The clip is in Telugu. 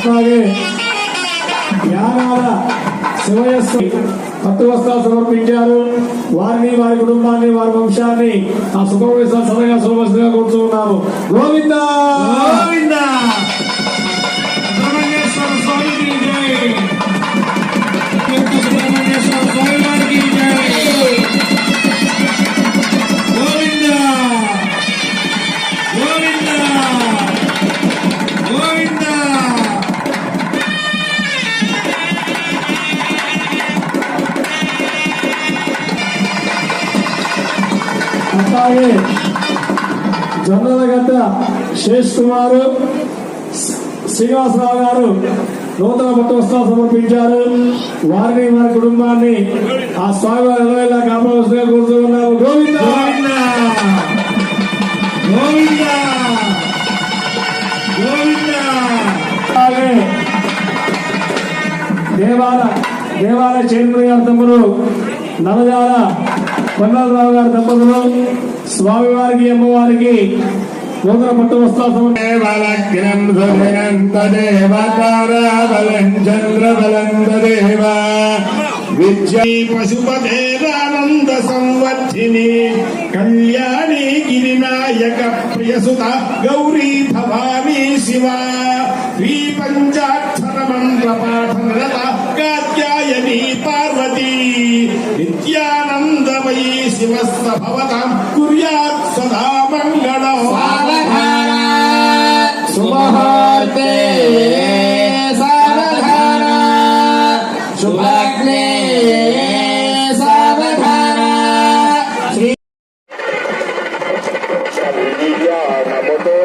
అట్లాగే యానాల శివయస్సు పత్తు వస్త్రాలు సమర్పించారు. వారిని వారి కుటుంబాన్ని వారి వంశాన్ని ఆ సుఖవేశాలు సదగా సులభంగా కూర్చున్నాము. గోవిందా గోవింద! అట్లాగే జొన్నలగడ్డ శేష్ కుమార్ శ్రీనివాసరావు గారు నూతన పట్టు వస్త్రాలు సమర్పించారు. వారిని వారి కుటుంబాన్ని ఆ స్వామి ఎలా కాపాడుతున్నా కూర్చున్నాము గోవింద! గోవింద! దేవాల దేవాలయ చైర్మన్ గారి తమ్ముడు నలజాల కొండలరావు గారి దంపతులు స్వామివారికి అమ్మవారికి నూతన పట్టు వస్త్రాలు. సమర్పించారు దేవలగ్నం సుభినంతదేవతారాబలం చంద్రబలం దేవ విద్యై పశుపతేరానంద సంవర్ధిని కళ్యాణి గిరినాయక ప్రియసుత గౌరీ భవానీ శివ. శ్రీ పంచాక్షర మంత్ర పాఠనరత కాత్యాయని పార్వతీ. నిత్యానందమై శివ సభవతాం కుర్యాత్ సదా మంగళం శుభహోర్తే సావధాన శుభాగ్నే సావధాన శ్రీ నమతో